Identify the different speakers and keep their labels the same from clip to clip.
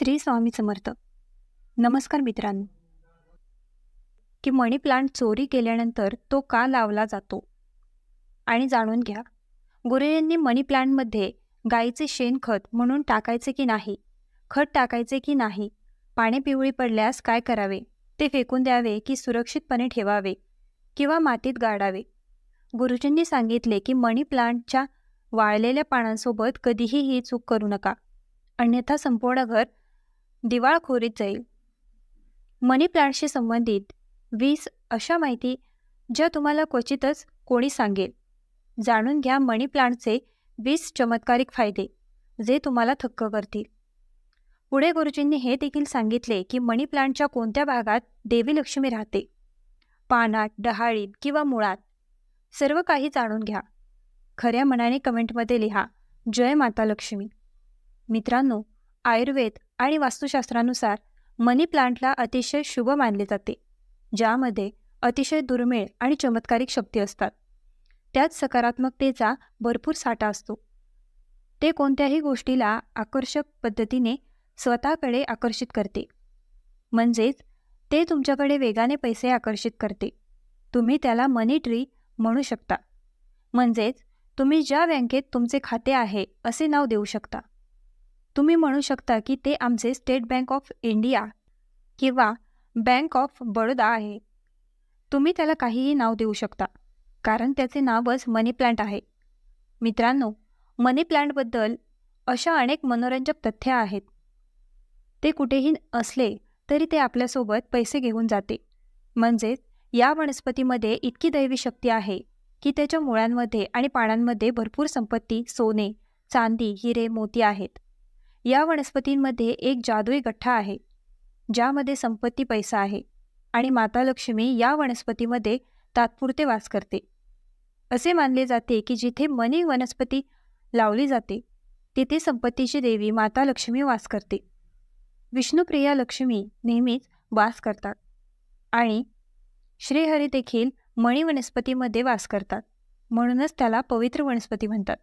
Speaker 1: श्री स्वामी समर्थ. नमस्कार मित्रांनो. की मणी प्लांट चोरी केल्यानंतर तो का लावला जातो? आणि जाणून घ्या गुरुजींनी मनी प्लांटमध्ये गाईचे शेणखत म्हणून टाकायचे की नाही खत टाकायचे की नाही पाणी पिवळी पडल्यास काय करावे? ते फेकून द्यावे की सुरक्षितपणे ठेवावे? किंवा मातीत गाडावे? गुरुजींनी सांगितले की मनी प्लांटच्या वाळलेल्या पानांसोबत कधीही ही चूक करू नका. अन्यथा संपूर्ण घर दिवाळखोरीत जाईल. मनी प्लांटशी संबंधित वीस अशा माहिती ज्या तुम्हाला क्वचितच कोणी सांगेल. जाणून घ्या मनी प्लांटचे वीस चमत्कारिक फायदे जे तुम्हाला थक्क करतील. पुढे गुरुजींनी हे देखील सांगितले की मनी प्लांटच्या कोणत्या भागात देवी लक्ष्मी राहते? पानात डहाळीत किंवा मुळात? सर्व काही जाणून घ्या. खऱ्या मनाने कमेंटमध्ये लिहा. जय माता लक्ष्मी. मित्रांनो आयुर्वेद आणि वास्तुशास्त्रानुसार मनी प्लांटला अतिशय शुभ मानले जाते ज्यामध्ये अतिशय दुर्मिळ आणि चमत्कारिक शक्ती असतात. त्यात सकारात्मकतेचा भरपूर साठा असतो. ते कोणत्याही गोष्टीला आकर्षक पद्धतीने स्वतःकडे आकर्षित करते. म्हणजेच ते तुमच्याकडे वेगाने पैसे आकर्षित करते. तुम्ही त्याला मनी ट्री म्हणू शकता. म्हणजेच तुम्ही ज्या बँकेत तुमचे खाते आहे असे नाव देऊ शकता. तुम्ही म्हणू शकता की ते आमचे स्टेट बँक ऑफ इंडिया किंवा बँक ऑफ बडोदा आहे. तुम्ही त्याला काहीही नाव देऊ शकता कारण त्याचे नावच मनी प्लांट आहे. मित्रांनो मनी प्लांटबद्दल अशा अनेक मनोरंजक तथ्य आहेत. ते कुठेही असले तरी ते आपल्यासोबत पैसे घेऊन जाते. म्हणजेच या वनस्पतीमध्ये इतकी दैवी शक्ती आहे की त्याच्या मुळांमध्ये आणि पानांमध्ये भरपूर संपत्ती सोने चांदी हिरे मोती आहेत. या वनस्पतींमध्ये एक जादुई गठ्ठा आहे ज्यामध्ये संपत्ती पैसा आहे आणि माता लक्ष्मी या वनस्पतीमध्ये तात्पुरते वास करते. असे मानले जाते की जिथे मनी वनस्पती लावली जाते तिथे संपत्तीची देवी माता लक्ष्मी वास करते. विष्णुप्रिया लक्ष्मी नेहमीच वास करतात आणि श्रीहरी देखील मणी वनस्पतीमध्ये वास करतात म्हणूनच त्याला पवित्र वनस्पती म्हणतात.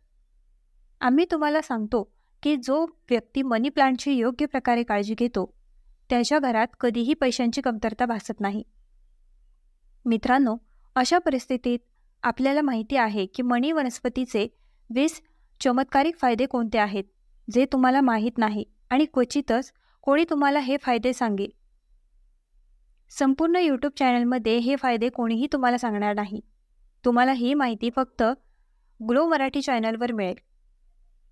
Speaker 1: आम्ही तुम्हाला सांगतो की जो व्यक्ती मनी प्लांटची योग्य प्रकारे काळजी घेतो त्याच्या घरात कधीही पैशांची कमतरता भासत नाही. मित्रांनो अशा परिस्थितीत आपल्याला माहिती आहे की मणी वनस्पतीचे वीस चमत्कारिक फायदे कोणते आहेत जे तुम्हाला माहीत नाही आणि क्वचितच कोणी तुम्हाला हे फायदे सांगेल. संपूर्ण यूट्यूब चॅनलमध्ये हे फायदे कोणीही तुम्हाला सांगणार नाही. तुम्हाला ही माहिती फक्त ग्लो मराठी चॅनलवर मिळेल.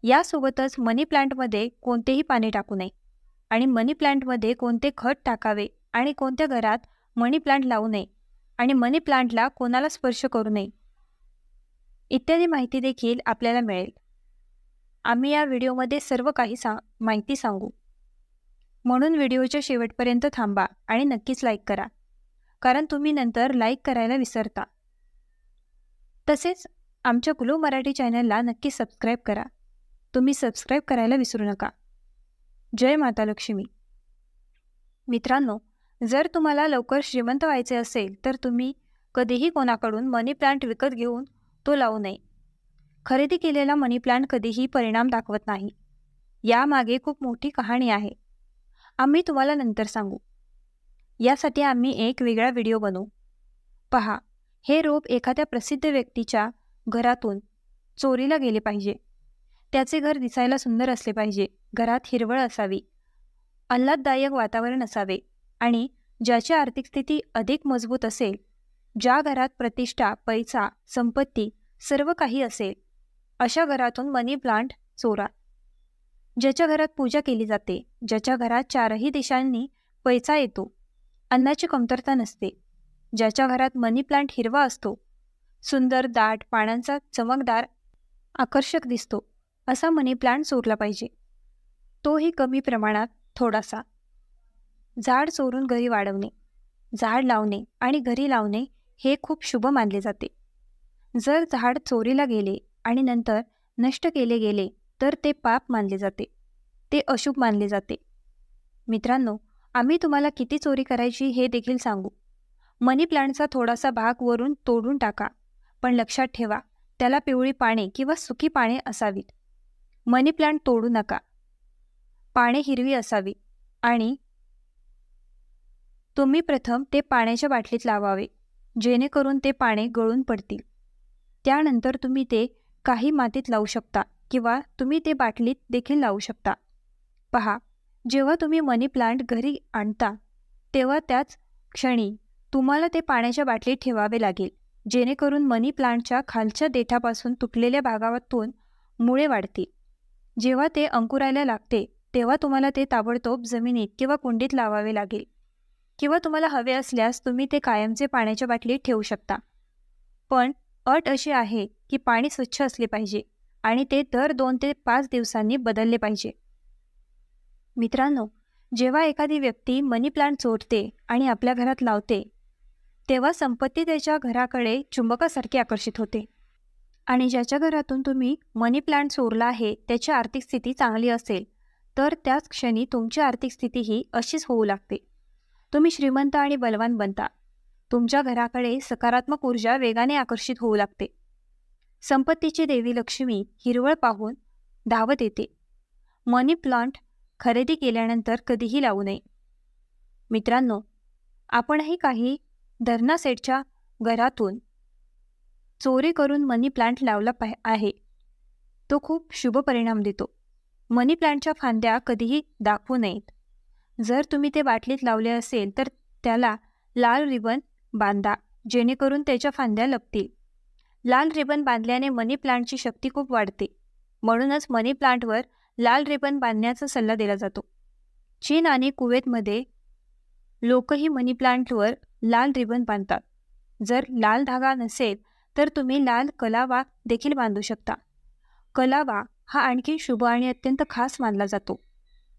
Speaker 1: यासोबतच मनी प्लांटमध्ये कोणतेही पाणी टाकू नये. आणि मनी प्लांटमध्ये कोणते खत टाकावे आणि कोणत्या घरात मनी प्लांट लावू नये आणि मनी प्लांटला कोणाला स्पर्श करू नये. इत्यादी माहिती देखील आपल्याला मिळेल. आम्ही या व्हिडिओमध्ये सर्व काही सा माहिती सांगू. म्हणून व्हिडिओच्या शेवटपर्यंत थांबा आणि नक्कीच लाईक करा. कारण तुम्ही नंतर लाईक करायला विसरता. तसेच आमच्या गुलो मराठी चॅनलला नक्की सबस्क्राईब करा. तुम्ही सबस्क्राईब करायला विसरू नका. जय माता लक्ष्मी. मित्रांनो जर तुम्हाला लवकर श्रीमंत व्हायचे असेल तर तुम्ही कधीही कोणाकडून मनी प्लांट विकत घेऊन तो लावू नये. खरेदी केलेला मनी प्लांट कधीही परिणाम दाखवत नाही. यामागे खूप मोठी कहाणी आहे. आम्ही तुम्हाला नंतर सांगू. यासाठी आम्ही एक वेगळा व्हिडिओ बनवू. पहा हे रोप एखाद्या प्रसिद्ध व्यक्तीच्या घरातून चोरीला गेले पाहिजे. त्याचे घर दिसायला सुंदर असले पाहिजे. घरात हिरवळ असावी. आल्हाददायक वातावरण असावे. आणि ज्याची आर्थिक स्थिती अधिक मजबूत असेल ज्या घरात प्रतिष्ठा पैसा संपत्ती सर्व काही असेल अशा घरातून मनी प्लांट चोरा. ज्याच्या घरात पूजा केली जाते ज्याच्या घरात चारही दिशांनी पैसा येतो अन्नाची कमतरता नसते. ज्याच्या घरात मनी प्लांट हिरवा असतो सुंदर दाट पानांचा चमकदार आकर्षक दिसतो. असा मनी प्लांट चोरला पाहिजे. तोही कमी प्रमाणात थोडासा. झाड चोरून घरी वाढवणे झाड लावणे आणि घरी लावणे हे खूप शुभ मानले जाते. जर झाड चोरीला गेले आणि नंतर नष्ट केले गेले तर ते पाप मानले जाते. ते अशुभ मानले जाते. मित्रांनो आम्ही तुम्हाला किती चोरी करायची हे देखील सांगू. मनी प्लांटचा थोडासा भाग वरून तोडून टाका पण लक्षात ठेवा त्याला पिवळी पाने किंवा सुकी पाने असावीत. मनी प्लांट तोडू नका. पाने हिरवी असावी आणि तुम्ही प्रथम ते पाण्याच्या बाटलीत लावावे जेणेकरून ते पाने गळून पडतील. त्यानंतर तुम्ही ते काही मातीत लावू शकता किंवा तुम्ही ते बाटलीत देखील लावू शकता. पहा जेव्हा तुम्ही मनी प्लांट घरी आणता तेव्हा त्याच क्षणी तुम्हाला ते पाण्याच्या बाटलीत ठेवावे लागेल जेणेकरून मनी प्लांटच्या खालच्या देठापासून तुटलेल्या भागातून मुळे वाढतील. जेव्हा ते अंकुरायला लागते तेव्हा तुम्हाला ते ताबडतोब जमिनीत किंवा कुंडीत लावावे लागेल. किंवा तुम्हाला हवे असल्यास तुम्ही ते कायमचे पाण्याच्या बाटलीत ठेवू शकता. पण अट अशी आहे की पाणी स्वच्छ असले पाहिजे आणि ते दर दोन ते पाच दिवसांनी बदलले पाहिजे. मित्रांनो जेव्हा एखादी व्यक्ती मनी प्लांट चोरते आणि आपल्या घरात लावते तेव्हा संपत्ती त्याच्या घराकडे चुंबकासारखी आकर्षित होते. आणि ज्याच्या घरातून तुम्ही मनी प्लांट चोरला आहे त्याची आर्थिक स्थिती चांगली असेल तर त्याच क्षणी तुमची आर्थिक स्थितीही अशीच होऊ लागते. तुम्ही श्रीमंत आणि बलवान बनता. तुमच्या घराकडे सकारात्मक ऊर्जा वेगाने आकर्षित होऊ लागते. संपत्तीची देवी लक्ष्मी हिरवळ पाहून धावत येते. मनी प्लांट खरेदी केल्यानंतर कधीही लावू नये. मित्रांनो आपणही काही धरणा सेटच्या घरातून चोरी करून मनी प्लांट लावला पाह आहे. तो खूप शुभ परिणाम देतो. मनी प्लांटच्या फांद्या कधीही दाखवू नयेत. जर तुम्ही ते बाटलीत लावले असेल तर त्याला लाल रिबन बांधा जेणेकरून त्याच्या फांद्या लपतील. लाल रिबन बांधल्याने मनी प्लांटची शक्ती खूप वाढते. म्हणूनच मनी प्लांटवर लाल रिबन बांधण्याचा सल्ला दिला जातो. चीन आणि कुवेतमध्ये लोकही मनी प्लांटवर लाल रिबन बांधतात. जर लाल धागा नसेल तर तुम्ही लाल कलावा देखील बांधू शकता. कलावा हा आणखी शुभ आणि अत्यंत खास मानला जातो.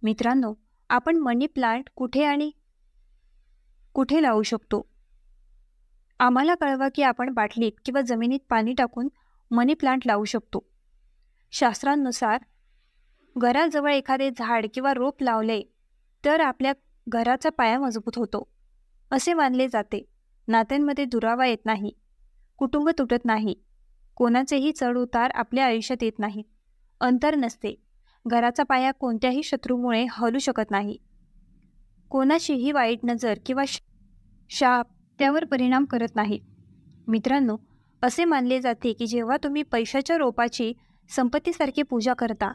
Speaker 1: मित्रांनो आपण मनी प्लांट कुठे आणि कुठे लावू शकतो? आम्हाला कळवा की आपण बाटलीत किंवा जमिनीत पाणी टाकून मनी प्लांट लावू शकतो. शास्त्रांनुसार घराजवळ एखादे झाड किंवा रोप लावले तर आपल्या घराचा पाया मजबूत होतो असे मानले जाते. नात्यांमध्ये दुरावा येत नाही. कुटुंब तुटत नाही. कोणाचेही चढ उतार आपल्या आयुष्यात येत नाही. अंतर नसते. घराचा पाया कोणत्याही शत्रूमुळे हलू शकत नाही. कोणाशीही वाईट नजर किंवा शाप त्यावर परिणाम करत नाही. मित्रांनो असे मानले जाते की जेव्हा तुम्ही पैशाच्या रोपाची संपत्तीसारखी पूजा करता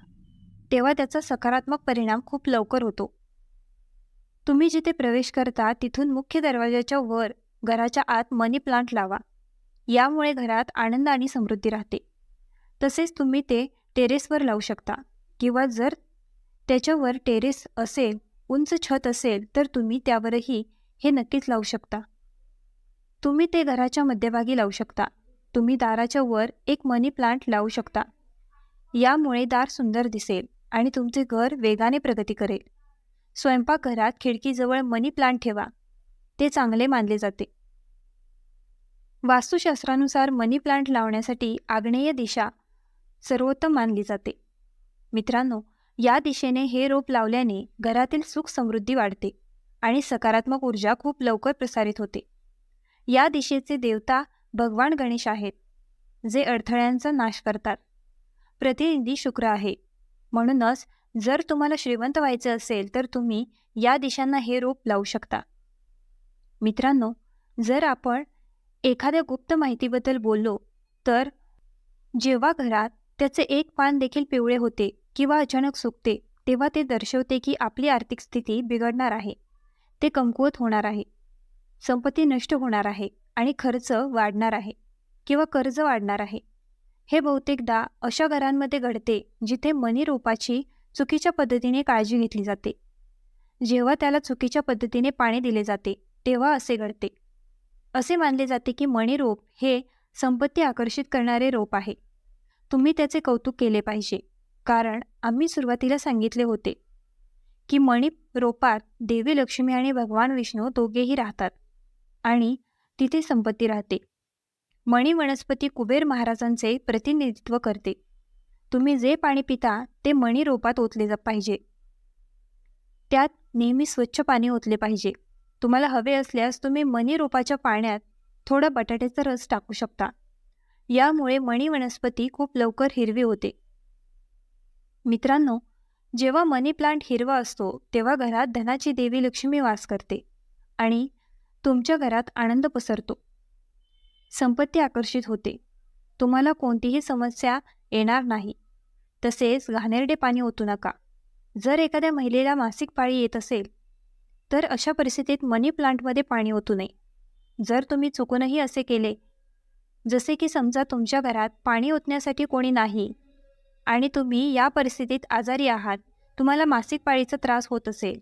Speaker 1: तेव्हा त्याचा सकारात्मक परिणाम खूप लवकर होतो. तुम्ही जिथे प्रवेश करता तिथून मुख्य दरवाजाच्या वर घराच्या आत मनी प्लांट लावा. यामुळे घरात आनंद आणि समृद्धी राहते. तसेच तुम्ही ते टेरेसवर लावू शकता. किंवा जर त्याच्यावर टेरेस असेल उंच छत असेल तर तुम्ही त्यावरही हे नक्कीच लावू शकता. तुम्ही ते घराच्या मध्यभागी लावू शकता. तुम्ही दाराच्या वर एक मनी प्लांट लावू शकता. यामुळे दार सुंदर दिसेल आणि तुमचे घर वेगाने प्रगती करेल. स्वयंपाकघरात खिडकीजवळ मनी प्लांट ठेवा. ते चांगले मानले जाते. वास्तुशास्त्रानुसार मनी प्लांट लावण्यासाठी आग्नेय दिशा सर्वोत्तम मानली जाते. मित्रांनो या दिशेने हे रोप लावल्याने घरातील सुख समृद्धी वाढते आणि सकारात्मक ऊर्जा खूप लवकर प्रसारित होते. या दिशेचे देवता भगवान गणेश आहेत जे अडथळ्यांचा नाश करतात. प्रतिनिधी शुक्र आहे. म्हणूनच जर तुम्हाला श्रीमंत व्हायचे असेल तर तुम्ही या दिशांना हे रोप लावू शकता. मित्रांनो जर आपण एखाद्या गुप्त माहितीबद्दल बोललो तर? जेव्हा घरात त्याचे एक पान देखील पिवळे होते किंवा अचानक सुकते तेव्हा ते दर्शवते की आपली आर्थिक स्थिती बिघडणार आहे. ते कमकुवत होणार आहे. संपत्ती नष्ट होणार आहे आणि खर्च वाढणार आहे किंवा कर्ज वाढणार आहे. हे बहुतेकदा अशा घरांमध्ये घडते जिथे मनी रोपाची चुकीच्या पद्धतीने काळजी घेतली जाते. जेव्हा त्याला चुकीच्या पद्धतीने पाणी दिले जाते तेव्हा असे घडते. असे मानले जाते की मणी रोप हे संपत्ती आकर्षित करणारे रोप आहे. तुम्ही त्याचे कौतुक केले पाहिजे. कारण आम्ही सुरुवातीला सांगितले होते की मणी रोपात देवी लक्ष्मी आणि भगवान विष्णू दोघेही राहतात आणि तिथे संपत्ती राहते. मणी वनस्पती कुबेर महाराजांचे प्रतिनिधित्व करते. तुम्ही जे पाणी पिता ते मणी रोपात ओतले जा पाहिजे. त्यात नेहमी स्वच्छ पाणी ओतले पाहिजे. तुम्हाला हवे असल्यास तुम्ही मणी रोपाच्या पाण्यात थोडा बटाट्याचा रस टाकू शकता. यामुळे मणी वनस्पती खूप लवकर हिरवी होते. मित्रांनो जेव्हा मनी प्लांट हिरवा असतो तेव्हा घरात धनाची देवी लक्ष्मी वास करते आणि तुमच्या घरात आनंद पसरतो. संपत्ती आकर्षित होते. तुम्हाला कोणतीही समस्या येणार नाही. तसेच घाणेरडे पाणी ओतू नका. जर एखाद्या महिलेला मासिक पाळी येत असेल तर अशा परिस्थितीत मनी प्लांटमध्ये पाणी ओतू नये. जर तुम्ही चुकूनही असे केले जसे की समजा तुमच्या घरात पाणी ओतण्यासाठी कोणी नाही आणि तुम्ही या परिस्थितीत आजारी आहात तुम्हाला मासिक पाळीचा त्रास होत असेल.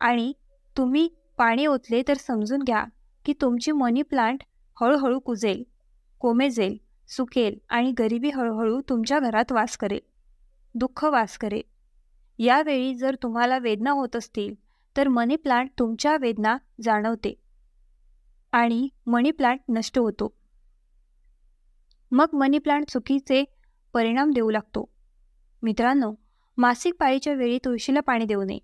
Speaker 1: आणि तुम्ही पाणी ओतले तर समजून घ्या की तुमची मनी प्लांट हळूहळू कुजेल कोमेजेल सुकेल आणि गरिबी हळूहळू तुमच्या घरात वास करेल दुःख वास करेल. यावेळी जर तुम्हाला वेदना होत असतील तर मनी प्लांट तुमच्या वेदना जाणवते आणि मनी प्लांट नष्ट होतो. मग मनी प्लांट चुकीचे परिणाम देऊ लागतो. मित्रांनो मासिक पाळीच्या वेळी तुळशीला पाणी देऊ नये.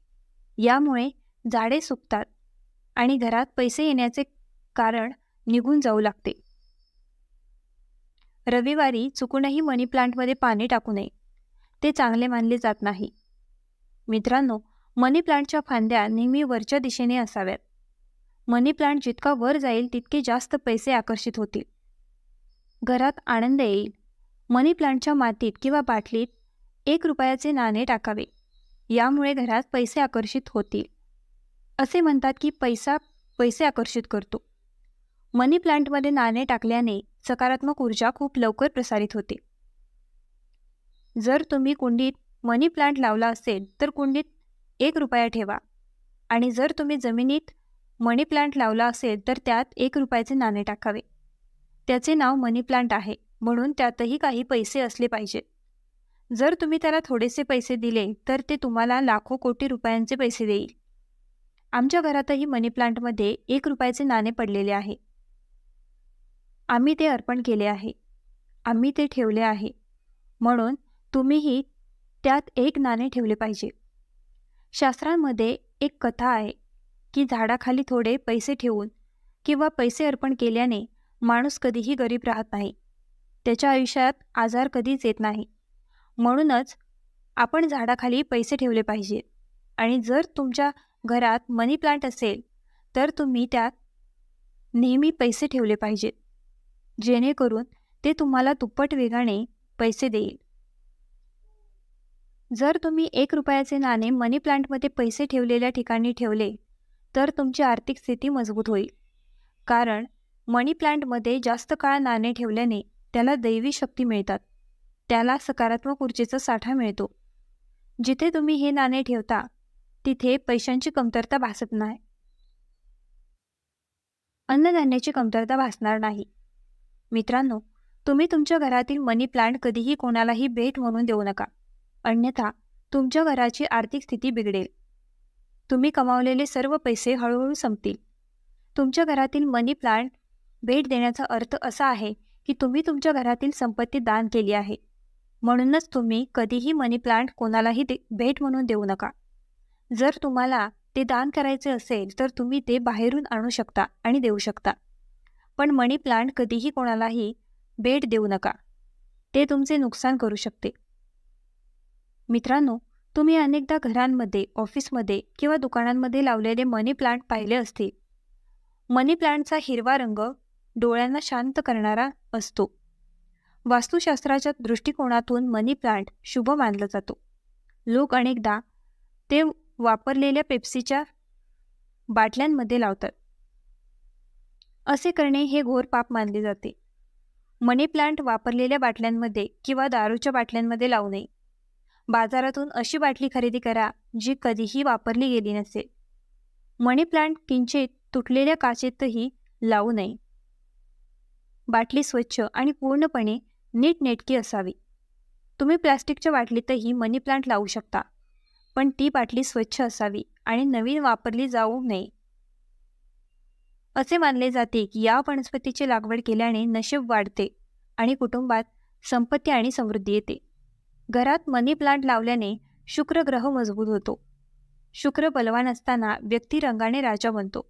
Speaker 1: यामुळे झाडे सुकतात आणि घरात पैसे येण्याचे कारण निघून जाऊ लागते. रविवारी चुकूनही मनी प्लांटमध्ये पाणी टाकू नये. ते चांगले मानले जात नाही. मित्रांनो मनी प्लांटच्या फांद्या नेहमी वरच्या दिशेने असाव्यात. मनी प्लांट जितका वर जाईल तितके जास्त पैसे आकर्षित होतील. घरात आनंद येईल. मनी प्लांटच्या मातीत किंवा बाटलीत एक रुपयाचे नाणे टाकावे. यामुळे घरात पैसे आकर्षित होतील. असे म्हणतात की पैसा पैसे आकर्षित करतो. मनी प्लांटमध्ये नाणे टाकल्याने सकारात्मक ऊर्जा खूप लवकर प्रसारित होते. जर तुम्ही कुंडीत मनी प्लांट लावला असेल तर कुंडीत एक रुपया ठेवा. आणि जर तुम्ही जमिनीत मनी प्लांट लावला असेल तर त्यात एक रुपयाचे नाणे टाकावे. त्याचे नाव मनी प्लांट आहे म्हणून त्यातही काही पैसे असले पाहिजेत जर तुम्ही त्याला थोडेसे पैसे दिले तर ते तुम्हाला लाखो कोटी रुपयांचे पैसे देईल. आमच्या घरातही मनी प्लांटमध्ये एक रुपयाचे नाणे पडलेले आहे. आम्ही ते अर्पण केले आहे. आम्ही ते ठेवले आहे. म्हणून तुम्हीही त्यात एक नाणे ठेवले पाहिजे. शास्त्रांमध्ये एक कथा आहे की झाडाखाली थोडे पैसे ठेवून किंवा पैसे अर्पण केल्याने माणूस कधीही गरीब राहत नाही. त्याच्या आयुष्यात आजार कधीच येत नाही. म्हणूनच आपण झाडाखाली पैसे ठेवले पाहिजेत आणि जर तुमच्या घरात मनी प्लांट असेल तर तुम्ही त्यात नेहमी पैसे ठेवले पाहिजेत. जेणेकरून ते तुम्हाला दुप्पट वेगाने पैसे देईल. जर तुम्ही एक रुपयाचे नाणे मनी प्लांटमध्ये पैसे ठेवलेल्या ठिकाणी ठेवले तर तुमची आर्थिक स्थिती मजबूत होईल. कारण मनी प्लांटमध्ये जास्त काळ नाणे ठेवल्याने त्याला दैवी शक्ती मिळतात. त्याला सकारात्मक ऊर्जेचा साठा मिळतो. जिथे तुम्ही हे नाणे ठेवता तिथे पैशांची कमतरता भासत नाही. अन्नधान्याची कमतरता भासणार नाही. मित्रांनो तुम्ही तुमच्या घरातील मनी प्लांट कधीही कोणालाही भेट म्हणून देऊ नका. अन्यथा तुमच्या घराची आर्थिक स्थिती बिघडेल. तुम्ही कमावलेले सर्व पैसे हळूहळू संपतील. तुमच्या घरातील मनी प्लांट भेट देण्याचा अर्थ असा आहे की तुम्ही तुमच्या घरातील संपत्ती दान केली आहे. म्हणूनच तुम्ही कधीही मनी प्लांट कोणालाही दे भेट म्हणून देऊ नका. जर तुम्हाला ते दान करायचे असेल तर तुम्ही ते बाहेरून आणू शकता आणि देऊ शकता. पण मनी प्लांट कधीही कोणालाही भेट देऊ नका. ते तुमचे नुकसान करू शकते. मित्रांनो तुम्ही अनेकदा घरांमध्ये ऑफिसमध्ये किंवा दुकानांमध्ये लावलेले मनी प्लांट पाहिले असतील. मनी प्लांटचा हिरवा रंग डोळ्यांना शांत करणारा असतो. वास्तुशास्त्राच्या दृष्टिकोनातून मनी प्लांट शुभ मानला जातो. लोक अनेकदा ते वापरलेल्या पेप्सीच्या बाटल्यांमध्ये लावतात. असे करणे हे घोर पाप मानले जाते. मनी प्लांट वापरलेल्या बाटल्यांमध्ये किंवा दारूच्या बाटल्यांमध्ये लावू नये बाजारातून अशी बाटली खरेदी करा जी कधीही वापरली गेली नसेल मनी प्लांट किंचित तुटलेल्या काचेतही लावू नये. बाटली स्वच्छ आणि पूर्णपणे नीटनेटकी असावी. तुम्ही प्लास्टिकच्या बाटलीतही मनी प्लांट लावू शकता पण ती बाटली स्वच्छ असावी आणि नवीन वापरली जाऊ नये. असे मानले जाते की या वनस्पतीची लागवड केल्याने नशीब वाढते आणि कुटुंबात संपत्ती आणि समृद्धी येते. घरात मनी प्लांट लावल्याने शुक्र ग्रह मजबूत होतो. शुक्र बलवान असताना व्यक्ती रंगाने राजा बनतो.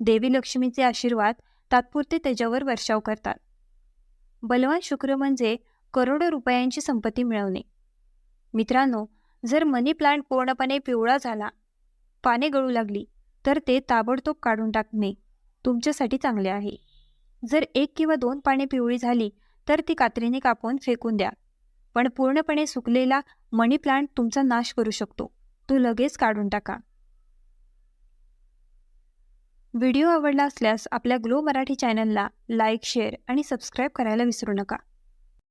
Speaker 1: देवी लक्ष्मीचे आशीर्वाद तात्पुरते त्याच्यावर वर्षाव करतात. बलवान शुक्र म्हणजे करोडो रुपयांची संपत्ती मिळवणे. मित्रांनो जर मनी प्लांट पूर्णपणे पिवळा झाला पाने गळू लागली तर ते ताबडतोब काढून टाकणे तुमच्यासाठी चांगले आहे. जर एक किंवा दोन पाने पिवळी झाली तर ती कात्रीने कापून फेकून द्या. पण पूर्णपणे सुकलेला मनी प्लांट तुमचा नाश करू शकतो. तो लगेच काढून टाका. व्हिडिओ आवडला असल्यास आपल्या ग्लो मराठी चॅनलला लाईक शेअर आणि सबस्क्राईब करायला विसरू नका.